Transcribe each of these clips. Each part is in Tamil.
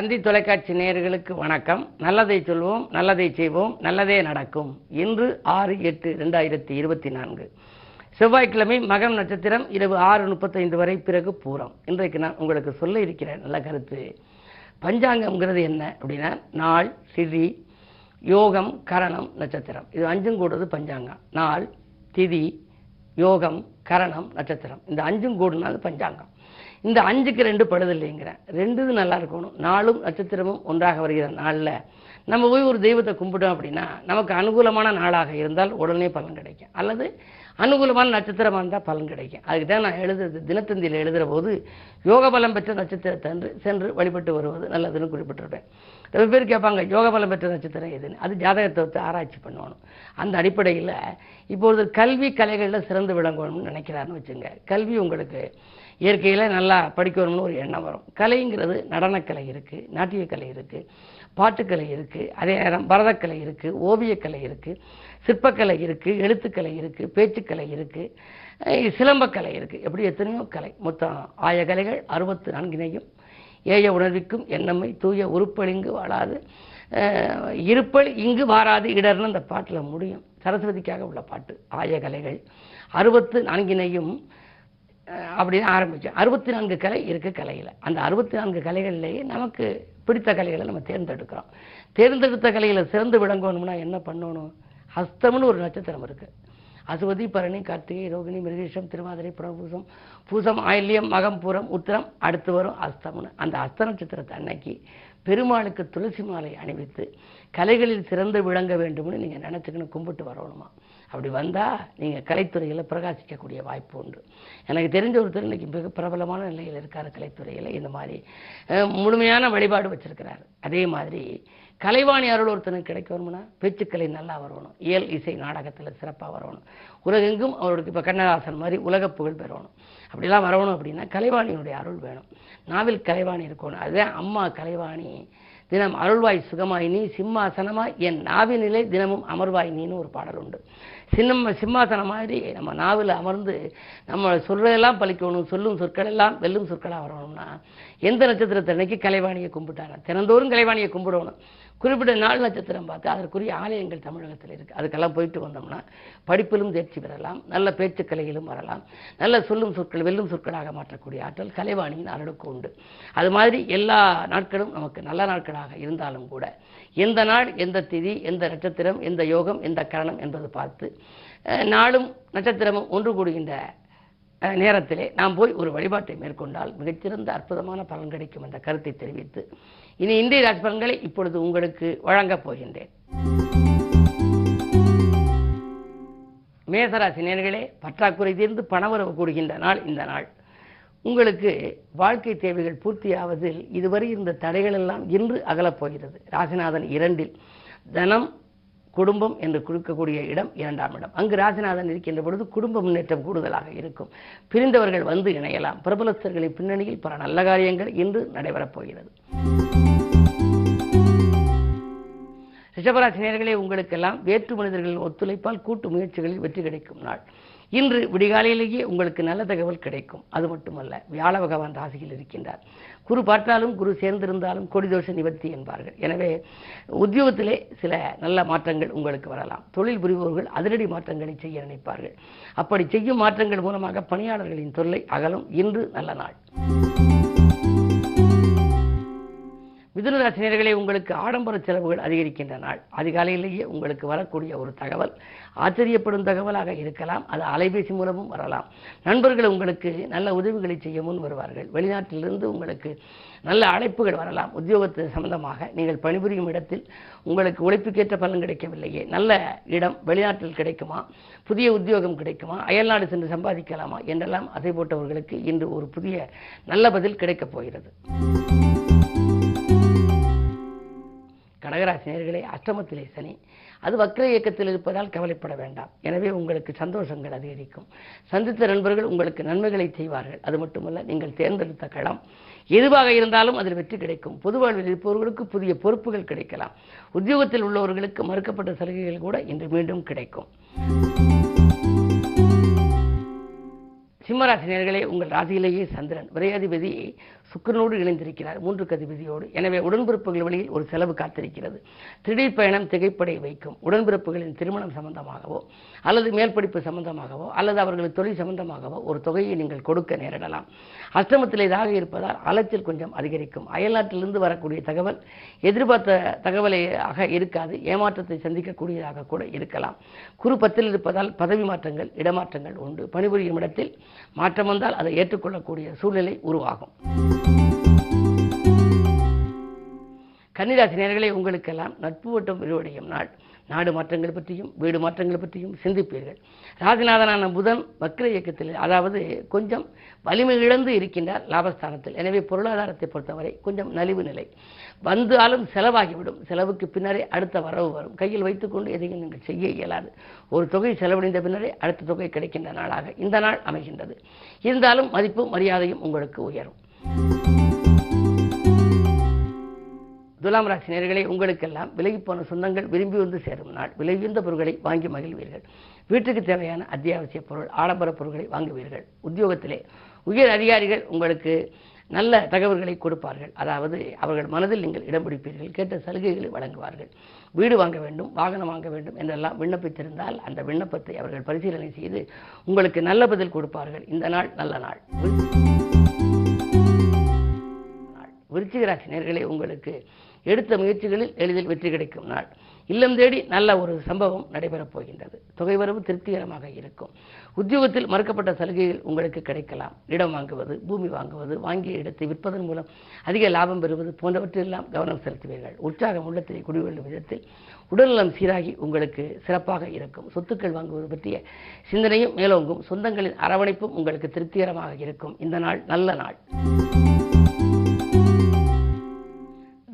தந்தி தொலைக்காட்சி நேயர்களுக்கு வணக்கம். நல்லதை சொல்வோம் நல்லதை செய்வோம் நல்லதே நடக்கும். இன்று ஆறு எட்டு ரெண்டாயிரத்தி இருபத்தி நான்கு. செவ்வாய்க்கிழமை மகம் நட்சத்திரம் இரவு ஆறு முப்பத்தைந்து வரை பிறகு பூரம். இன்றைக்கு நான் உங்களுக்கு சொல்ல இருக்கிற நல்ல கருத்து. பஞ்சாங்கம்ங்கிறது என்ன அப்படின்னா நாள் திதி யோகம் கரணம் நட்சத்திரம். இது அஞ்சும் கூடுறது பஞ்சாங்கம். நாள் திதி யோகம் கரணம் நட்சத்திரம். இந்த அஞ்சும் கூடுனா அது பஞ்சாங்கம். இந்த அஞ்சுக்கு ரெண்டு படுதில்லைங்கிறேன் ரெண்டு இது நல்லா இருக்கணும். நாளும் நட்சத்திரமும் ஒன்றாக வருகிற நாளில் நம்ம போய் ஒரு தெய்வத்தை கும்பிட்டோம் அப்படின்னா நமக்கு அனுகூலமான நாளாக இருந்தால் உடனே பலன் கிடைக்கும். அல்லது அனுகூலமான நட்சத்திரமாக இருந்தால் பலன் கிடைக்கும். அதுக்கு தான் நான் எழுதுறது தினத்தந்தியில் எழுதுகிற போது யோக பலம் பெற்ற நட்சத்திரத்தன்று சென்று வழிபட்டு வருவது நல்லதுன்னு குறிப்பிட்டிருப்பேன். ரொம்ப பேர் கேட்பாங்க யோக பலம் பெற்ற நட்சத்திரம் எதுன்னு? அது ஜாதகத்தை ஆராய்ச்சி பண்ணணும். அந்த அடிப்படையில் இப்பொழுது கல்வி கலைகளில் சிறந்து விளங்கணும்னு நினைக்கிறாருன்னு வச்சுங்க. கல்வி உங்களுக்கு இயற்கையில் நல்லா படிக்கணும்னு ஒரு எண்ணம் வரும். கலைங்கிறது நடனக்கலை இருக்குது நாட்டியக்கலை இருக்குது பாட்டுக்கலை இருக்குது அதே நேரம் பரதக்கலை இருக்குது ஓவியக்கலை இருக்குது சிற்பக்கலை இருக்குது எழுத்துக்கலை இருக்குது பேச்சுக்கலை இருக்குது சிலம்பக்கலை இருக்குது எப்படி எத்தனையோ கலை. மொத்தம் ஆய கலைகள் அறுபத்து நான்கினையும் ஏய உணர்விக்கும் எண்ணமை தூய உருப்பளிங்கு வாழாது. இருப்பல் இங்கு வாராது இடர்னு அந்த பாட்டில் முடியும். சரஸ்வதிக்காக உள்ள பாட்டு ஆய கலைகள் அறுபத்து நான்கினையும் அப்படின்னு ஆரம்பித்தோம் அறுபத்தி நான்கு கலை இருக்குது கலையில். அந்த அறுபத்தி நான்கு கலைகள்லேயே நமக்கு பிடித்த கலைகளை நம்ம தேர்ந்தெடுக்கிறோம். தேர்ந்தெடுத்த கலையில் சிறந்து விளங்கணும்னா என்ன பண்ணணும்? ஹஸ்தம்னு ஒரு நட்சத்திரம் இருக்குது அசுவதி பரணி கார்த்திகை ரோகிணி மிருகேஷம் திருவாதிரை புறபூசம் பூசம் ஆயில்யம் மகம் பூரம் உத்திரம் அடுத்து வரும் அஸ்தம்னு. அந்த அஸ்த நட்சத்திரத்தை அன்னைக்கு பெருமாளுக்கு துளசி மாலை அணிவித்து கலைகளில் சிறந்து விளங்க வேண்டும்னு நீங்கள் நினச்சிக்கணும் கும்பிட்டு வரணுமா? அப்படி வந்தால் நீங்கள் கலைத்துறையில் பிரகாசிக்கக்கூடிய வாய்ப்பு உண்டு. எனக்கு தெரிஞ்ச ஒருத்தர் இன்றைக்கி மிக பிரபலமான நிலையில் இருக்கார் கலைத்துறையில். இந்த மாதிரி முழுமையான வழிபாடு வச்சுருக்கிறார். அதே மாதிரி கலைவாணி அருள் ஒருத்தனுக்கு கிடைக்கணும்னா பேச்சுக்கலை நல்லா வரணும். இயல் இசை நாடகத்தில் சிறப்பாக வரணும். உலகெங்கும் அவருக்கு இப்போ கண்ணதாசன் மாதிரி உலக புகழ் பெறணும். அப்படிலாம் வரணும் அப்படின்னா கலைவாணியினுடைய அருள் வேணும். நாவில் கலைவாணி இருக்கணும். அதுதான் அம்மா கலைவாணி. தினம் அருள்வாய் சுகமாய் நீ சிம்மாசனமாய் என் நாவினிலே தினமும் அமர்வாய் நீன்னு ஒரு பாடல் உண்டு. சின்னம் சிம்மாசனம் மாதிரி நம்ம நாவில் அமர்ந்து நம்ம சொல்றதெல்லாம் பழிக்கணும் சொல்லும் சொற்கள் எல்லாம் வெல்லும் சொற்களாக வரணும்னா எந்த நட்சத்திரத்தை அன்னைக்கு கலைவாணியை கும்பிட்டாங்க? தினந்தோறும் கலைவாணியை கும்பிடணும். குறிப்பிட்ட நாள் நட்சத்திரம் பார்த்து அதற்குரிய ஆலயங்கள் தமிழகத்தில் இருக்குது அதுக்கெல்லாம் போயிட்டு வந்தோம்னா படிப்பிலும் தேர்ச்சி பெறலாம். நல்ல பேச்சுக்கலையிலும் வரலாம். நல்ல சொல்லும் சொற்கள் வெல்லும் சொற்களாக மாற்றக்கூடிய ஆற்றல் கலைவாணியின் அருளுக்கு உண்டு. அது மாதிரி எல்லா நாட்களும் நமக்கு நல்ல நாட்களாக இருந்தாலும் கூட எந்த நாள் எந்த திதி எந்த நட்சத்திரம் எந்த யோகம் எந்த கரணம் என்பது பார்த்து நாளும் நட்சத்திரமும் ஒன்று கூடுகின்ற நேரத்திலே நாம் போய் ஒரு வழிபாட்டை மேற்கொண்டால் மிகச்சிறந்த அற்புதமான பலன் கிடைக்கும் என்ற கருத்தை தெரிவித்து இனி இந்திய ராசி பலன்களை இப்பொழுது உங்களுக்கு வழங்கப் போகின்றேன். மேசராசி நேர்களே பற்றாக்குறை தீர்ந்து பணவரவு கூடுகின்ற நாள் இந்த நாள். உங்களுக்கு வாழ்க்கை தேவைகள் பூர்த்தியாவதில் இதுவரை இருந்த தடைகள் எல்லாம் இன்று அகலப் போகிறது. ராசிநாதன் இரண்டில் தனம் குடும்பம் என்று கொடுக்கக்கூடிய இடம் இரண்டாம் இடம். அங்கு ராஜநாதன் இருக்கின்ற பொழுது குடும்ப முன்னேற்றம் கூடுதலாக இருக்கும். பிரிந்தவர்கள் வந்து இணையலாம். பிரபலஸ்தர்களின் பின்னணியில் பல நல்ல காரியங்கள் இன்று நடைபெறப் போகிறது. ரிஷபராசி நேர்களே உங்களுக்கெல்லாம் வேற்று மனிதர்களின் ஒத்துழைப்பால் கூட்டு முயற்சிகளில் வெற்றி கிடைக்கும் நாள். இன்று விடிகாலையிலேயே உங்களுக்கு நல்ல தகவல் கிடைக்கும். அது மட்டுமல்ல வியாழ பகவான் ராசியில் இருக்கின்றார். குரு பார்த்தாலும் குரு சேர்ந்திருந்தாலும் கொடிதோஷ நிவர்த்தி என்பார்கள். எனவே உத்தியோகத்திலே சில நல்ல மாற்றங்கள் உங்களுக்கு வரலாம். தொழில் புரிபவர்கள் அதிரடி மாற்றங்களை செய்ய நினைப்பார்கள். அப்படி செய்யும் மாற்றங்கள் மூலமாக பணியாளர்களின் தொல்லை அகலும். இன்று நல்ல நாள். மிதுனராசினியர்களே உங்களுக்கு ஆடம்பர செலவுகள் அதிகரிக்கின்ற நாள். அதிகாலையிலேயே உங்களுக்கு வரக்கூடிய ஒரு தகவல். ஆச்சரியப்படும் தகவலாக இருக்கலாம். அது அலைபேசி மூலமும் வரலாம். நண்பர்கள் உங்களுக்கு நல்ல உதவிகளை செய்ய முன் வருவார்கள். வெளிநாட்டிலிருந்து உங்களுக்கு நல்ல அழைப்புகள் வரலாம். உத்தியோகத்து சம்பந்தமாக நீங்கள் பணிபுரியும் இடத்தில் உங்களுக்கு உழைப்புக்கேற்ற பலன் கிடைக்கவில்லையே. நல்ல இடம் வெளிநாட்டில் கிடைக்குமா? புதிய உத்தியோகம் கிடைக்குமா? அயல்நாடு சென்று சம்பாதிக்கலாமா? என்றெல்லாம் அதை போட்டவர்களுக்கு இன்று ஒரு புதிய நல்ல பதில் கிடைக்கப் போகிறது. கடகராசி நேர்களே அஷ்டமத்திலே சனி. அது வக்ர இயக்கத்தில் இருப்பதால் கவலைப்பட வேண்டாம். எனவே உங்களுக்கு சந்தோஷங்கள் அதிகரிக்கும். சந்தித்த நண்பர்கள் உங்களுக்கு நன்மைகளை செய்வார்கள். அது மட்டுமல்ல நீங்கள் தேர்ந்தெடுத்த களம் எதுவாக இருந்தாலும் அதில் வெற்றி கிடைக்கும். பொது வாழ்வில் இருப்பவர்களுக்கு புதிய பொறுப்புகள் கிடைக்கலாம். உத்தியோகத்தில் உள்ளவர்களுக்கு மறுக்கப்பட்ட சலுகைகள் கூட இன்று மீண்டும் கிடைக்கும். சிம்மராசினியர்களே உங்கள் ராசியிலேயே சந்திரன். விரையாதிபதி சுக்கரனோடு இணைந்திருக்கிறார் மூன்று கதிபதியோடு. எனவே உடன்பிறப்புகள் வழியில் ஒரு செலவு காத்திருக்கிறது. திடீர் பயணம் திகைப்படை வைக்கும். உடன்பிறப்புகளின் திருமணம் சம்பந்தமாகவோ அல்லது மேல் படிப்பு சம்பந்தமாகவோ அல்லது அவர்களின் தொழில் சம்பந்தமாகவோ ஒரு தொகையை நீங்கள் கொடுக்க நேரிடலாம். அஷ்டமத்தில் இதாக இருப்பதால் அலைச்சல் கொஞ்சம் அதிகரிக்கும். அயல்நாட்டிலிருந்து வரக்கூடிய தகவல் எதிர்பார்த்த தகவலையாக இருக்காது. ஏமாற்றத்தை சந்திக்கக்கூடியதாக கூட இருக்கலாம். குரு பத்தில் இருப்பதால் பதவி மாற்றங்கள் இடமாற்றங்கள் உண்டு. பணிபுரியும் இடத்தில் மாற்றம் வந்தால் அதை ஏற்றுக்கொள்ளக்கூடிய சூழ்நிலை உருவாகும். கன்னிராசி நேர்களே உங்களுக்கெல்லாம் நட்பு வட்டம் விரிவடையும் நாள். நாடு மாற்றங்கள் பற்றியும் வீடு மாற்றங்கள் பற்றியும் சிந்திப்பீர்கள். ராஜநாதனான புதன் வக்ர இயக்கத்தில் அதாவது கொஞ்சம் வலிமை இழந்து இருக்கின்றார் லாபஸ்தானத்தில். எனவே பொருளாதாரத்தை பொறுத்தவரை கொஞ்சம் நலிவு நிலை. வந்தாலும் செலவாகிவிடும். செலவுக்கு பின்னரே அடுத்த வரவு வரும். கையில் வைத்துக்கொண்டு எதையும் நீங்கள் செய்ய இயலாது. ஒரு தொகை செலவழிந்த பின்னரே அடுத்த தொகை கிடைக்கின்ற நாளாக இந்த நாள் அமைகின்றது. இருந்தாலும் மதிப்பும் மரியாதையும் உங்களுக்கு உயரும். துலாம் ராசி நேர்களை உங்களுக்கெல்லாம் விலகிப்போன சொந்தங்கள் விரும்பி வந்து சேரும் நாள். விலகியிருந்த பொருட்களை வாங்கி மகிழ்வீர்கள். வீட்டுக்கு தேவையான அத்தியாவசிய பொருள் ஆடம்பர பொருட்களை வாங்குவீர்கள். உத்தியோகத்திலே உயர் அதிகாரிகள் உங்களுக்கு நல்ல தகவல்களை கொடுப்பார்கள். அதாவது அவர்கள் மனதில் நீங்கள் இடம் பிடிப்பீர்கள் கேட்ட சலுகைகளை வழங்குவார்கள். வீடு வாங்க வேண்டும் வாகனம் வாங்க வேண்டும் என்றெல்லாம் விண்ணப்பித்திருந்தால் அந்த விண்ணப்பத்தை அவர்கள் பரிசீலனை செய்து உங்களுக்கு நல்ல பதில் கொடுப்பார்கள். இந்த நாள் நல்ல நாள். நாள் விருச்சிக ராசி உங்களுக்கு எடுத்த முயற்சிகளில் எளிதில் வெற்றி கிடைக்கும் நாள். இல்லம் தேடி நல்ல ஒரு சம்பவம் நடைபெறப் போகின்றது. தொகை வரவு திருப்திகரமாக இருக்கும். உத்தியோகத்தில் மறுக்கப்பட்ட சலுகைகள் உங்களுக்கு கிடைக்கலாம். இடம் வாங்குவது பூமி வாங்குவது வாங்கிய இடத்தை விற்பதன் மூலம் அதிக லாபம் பெறுவது போன்றவற்றெல்லாம் கவனம் செலுத்துவீர்கள். உற்சாகம் உள்ளத்தை குடிகொள்ளும் விதத்தில் உடல்நலம் சீராகி உங்களுக்கு சிறப்பாக இருக்கும். சொத்துக்கள் வாங்குவது பற்றிய சிந்தனையும் மேலோங்கும். சொந்தங்களின் அரவணைப்பும் உங்களுக்கு திருப்திகரமாக இருக்கும். இந்த நாள் நல்ல நாள்.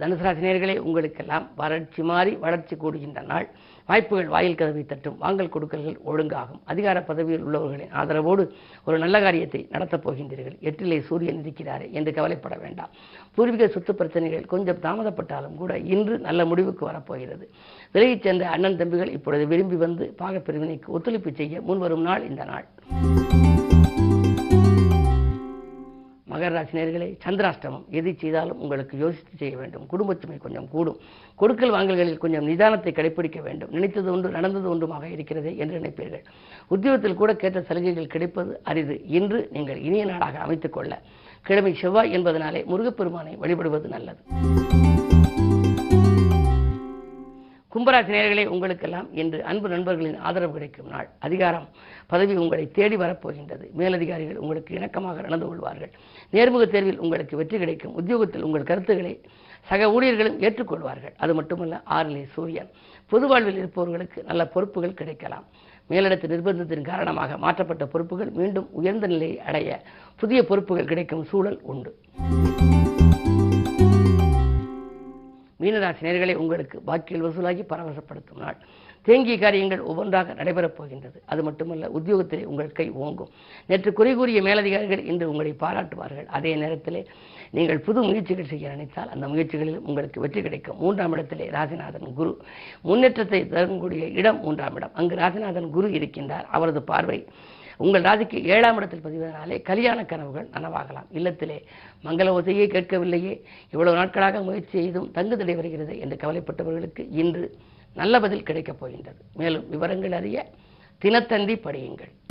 தனுசு ராசி உங்களுக்கெல்லாம் வறட்சி மாறி வளர்ச்சி கூடுகின்ற நாள். வாய்ப்புகள் வாயில் கதவை தட்டும் வாங்கல் கொடுக்கல்கள் ஒழுங்காகும். அதிகார பதவியில் உள்ளவர்களின் ஆதரவோடு ஒரு நல்ல காரியத்தை நடத்தப் போகின்றீர்கள். எட்டிலே சூரியன் இருக்கிறாரே என்று கவலைப்பட வேண்டாம். பூர்வீக சொத்து பிரச்சனைகள் கொஞ்சம் தாமதப்பட்டாலும் கூட இன்று நல்ல முடிவுக்கு வரப்போகிறது. விலகிச் சென்ற அண்ணன் தம்பிகள் இப்பொழுது விரும்பி வந்து பாகப் பிரிவினைக்கு ஒத்துழைப்பு செய்ய முன்வரும் நாள் இந்த நாள். மகராசினியர்களே சந்திராஷ்டமம். எது செய்தாலும் உங்களுக்கு யோசித்து செய்ய வேண்டும். குடும்பத்துமை கொஞ்சம் கூடும். கொடுக்கல் வாங்கல்களில் கொஞ்சம் நிதானத்தை கடைபிடிக்க வேண்டும். நினைத்தது ஒன்று நடந்தது ஒன்றுமாக இருக்கிறதே என்று நினைப்பீர்கள். உத்தியோகத்தில் கூட கேட்ட சலுகைகள் கிடைப்பது அரிது. இன்று நீங்கள் இனிய நாடாக அமைத்துக் கொள்ள. கிழமை செவ்வாய் என்பதனாலே முருகப்பெருமானை வழிபடுவது நல்லது. கும்பராசி நேர்களே உங்களுக்கெல்லாம் இன்று அன்பு நண்பர்களின் ஆதரவு கிடைக்கும் நாள். அதிகாரம் பதவி உங்களை தேடி வரப்போகின்றது. மேலதிகாரிகள் உங்களுக்கு இணக்கமாக நடந்து கொள்வார்கள். நேர்முக தேர்வில் உங்களுக்கு வெற்றி கிடைக்கும். உத்தியோகத்தில் உங்கள் கருத்துக்களை சக ஊழியர்களும் ஏற்றுக்கொள்வார்கள். அது மட்டுமல்ல ஆறிலே சூரியன். பொது வாழ்வில் இருப்பவர்களுக்கு நல்ல பொறுப்புகள் கிடைக்கலாம். மேலிடத்து நிர்பந்தத்தின் காரணமாக மாற்றப்பட்ட பொறுப்புகள் மீண்டும் உயர்ந்த நிலையை அடைய புதிய பொறுப்புகள் கிடைக்கும் சூழல் உண்டு. மீனராசி நேர்களை உங்களுக்கு பாக்கியில் வசூலாகி பரவசப்படுத்தும் நாள் தேங்கிய காரியங்கள் ஒவ்வொன்றாக நடைபெறப் போகின்றது. அது மட்டுமல்ல உத்தியோகத்திலே உங்கள் கை ஓங்கும். நேற்று குறை கூறிய மேலதிகாரிகள் இன்று உங்களை பாராட்டுவார்கள். அதே நேரத்திலே நீங்கள் புது முயற்சிகள் செய்ய நினைத்தால் அந்த முயற்சிகளில் உங்களுக்கு வெற்றி கிடைக்கும். மூன்றாம் இடத்திலே ராசிநாதன் குரு. முன்னேற்றத்தை தரக்கூடிய இடம் மூன்றாம் இடம். அங்கு ராசிநாதன் குரு இருக்கின்றார். அவரது பார்வை உங்கள் ராசிக்கு ஏழாம் இடத்தில் பதிவதனாலே கல்யாண கனவுகள் நனவாகலாம். இல்லத்திலே மங்கள ஓசையே கேட்கவில்லையே. இவ்வளவு நாட்களாக முயற்சி செய்தும் தங்கு தடை வருகிறது என்று கவலைப்பட்டவர்களுக்கு இன்று நல்ல பதில் கிடைக்கப் போகின்றது. மேலும் விவரங்கள் அறிய தினத்தந்தி படியுங்கள்.